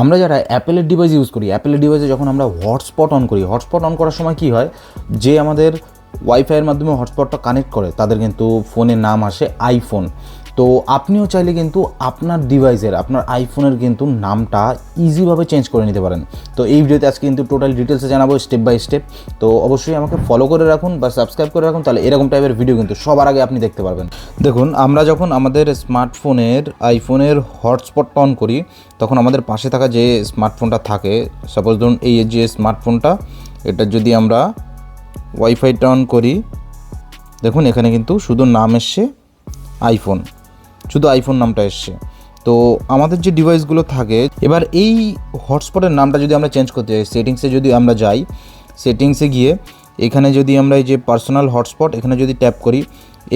আমরা যারা অ্যাপেলের ডিভাইস ইউজ করি অ্যাপেলের ডিভাইসে যখন আমরা হটস্পট অন করি হটস্পট অন করার সময় কি হয়? যে আমাদের ওয়াইফাইয়ের মাধ্যমে হটস্পটটা কানেক্ট করে, তাদের কিন্তু ফোনের নাম আসে আইফোন তো আপনিও চাইলে কিন্তু আপনার ডিভাইসের আপনার আইফোনের কিন্তু নামটা ইজিভাবে চেঞ্জ করে নিতে পারেন। তো এই ভিডিওতে আজকে কিন্তু টোটাল ডিটেলসে জানাব স্টেপ বাই স্টেপ তো অবশ্যই আমাকে ফলো করে রাখুন বা সাবস্ক্রাইব করে রাখুন, তাহলে এরকম টাইপের ভিডিও কিন্তু সবার আগে আপনি দেখতে পারবেন। দেখুন, আমরা যখন আমাদের স্মার্টফোনের আইফোনের হটস্পট অন করি, তখন আমাদের পাশে থাকা যে স্মার্টফোনটা থাকে সাপোজ ধরুন এই যে স্মার্টফোনটা এটা যদি আমরা ওয়াইফাইটা অন করি, দেখুন এখানে কিন্তু শুধু নাম এসছে আইফোন শুধু আইফোন নামটা এসছে। তো আমাদের যে ডিভাইসগুলো থাকে, এবার এই হটস্পটের নামটা যদি আমরা চেঞ্জ করতে চাই সেটিংসে যদি আমরা যাই সেটিংসে গিয়ে এখানে যদি আমরা এই যে পার্সোনাল হটস্পট এখানে যদি ট্যাপ করি,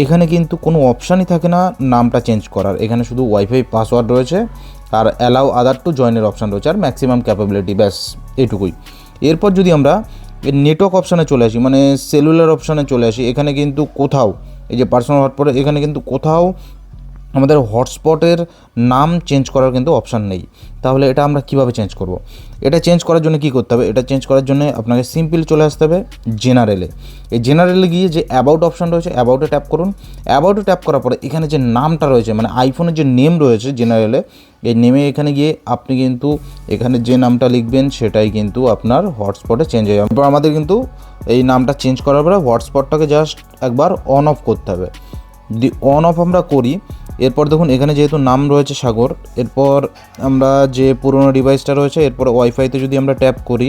এখানে কিন্তু কোনো অপশানই থাকে না নামটা চেঞ্জ করার। এখানে শুধু ওয়াইফাই পাসওয়ার্ড রয়েছে আর অ্যালাউ আদার টু জয়েনের অপশান রয়েছে আর ম্যাক্সিমাম ক্যাপাবিলিটি ব্যাস, এটুকুই। এরপর যদি আমরা নেটওয়ার্ক অপশানে চলে আসি মানে সেলুলার অপশানে চলে আসি, এখানে কিন্তু কোথাও, এই যে পার্সোনাল হটস্পটে এখানে কিন্তু কোথাও আমাদের হটস্পটের নাম চেঞ্জ করার কিন্তু অপশান নেই। তাহলে এটা আমরা কীভাবে চেঞ্জ করব? এটা চেঞ্জ করার জন্য কি করতে হবে? এটা চেঞ্জ করার জন্য আপনাকে সিম্পল চলে আসতে হবে জেনারেলে এই জেনারেলে গিয়ে যে অ্যাবাউট অপশান রয়েছে অ্যাবাউটে ট্যাপ করুন। অ্যাবাউটে ট্যাপ করার পরে এখানে যে নামটা রয়েছে মানে আইফোনের যে নেম রয়েছে জেনারেলে এই নেমে এখানে গিয়ে আপনি কিন্তু এখানে যে নামটা লিখবেন, সেটাই কিন্তু আপনার হটস্পটে চেঞ্জ হয়ে যাবে। আমাদের কিন্তু এই নামটা চেঞ্জ করার পরে হটস্পটটাকে জাস্ট একবার অন অফ করতে হবে। যদি অন অফ আমরা করি, এরপর দেখুন এখানে যেহেতু নাম রয়েছে সাগর, এরপর আমরা যে পুরনো ডিভাইসটা রয়েছে, এরপর ওয়াইফাইতে যদি আমরা ট্যাপ করি,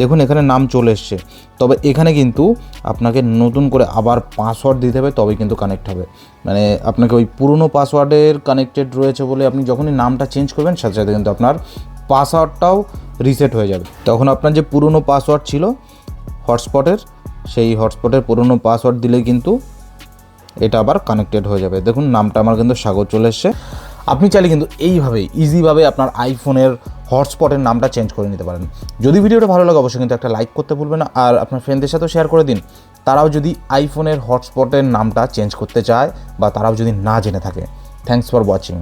দেখুন এখানে নাম চলে এসছে। তবে এখানে কিন্তু আপনাকে নতুন করে আবার পাসওয়ার্ড দিতে হবে, তবেই কিন্তু কানেক্ট হবে। মানে আপনাকে ওই পুরনো পাসওয়ার্ডের কানেক্টেড রয়েছে বলে আপনি যখনই নামটা চেঞ্জ করবেন, সাথে সাথে কিন্তু আপনার পাসওয়ার্ডটাও রিসেট হয়ে যাবে। তখন আপনার যে পুরনো পাসওয়ার্ড ছিল হটস্পটের সেই হটস্পটের পুরনো পাসওয়ার্ড দিলে কিন্তু এটা আবার কানেক্টেড হয়ে যাবে। দেখুন, নামটা আমার কিন্তু স্বাগত চলে এসছে। আপনি চাইলে কিন্তু এইভাবে ইজিভাবে আপনার আইফোনের হটস্পটের নামটা চেঞ্জ করে নিতে পারেন। যদি ভিডিওটা ভালো লাগে, অবশ্যই কিন্তু একটা লাইক করতে ভুলবেন না। আর আপনার ফ্রেন্ডদের সাথেও শেয়ার করে দিন। তারাও যদি আইফোনের হটস্পটের নামটা চেঞ্জ করতে চায় বা তারাও যদি না জেনে থাকে। Thanks for watching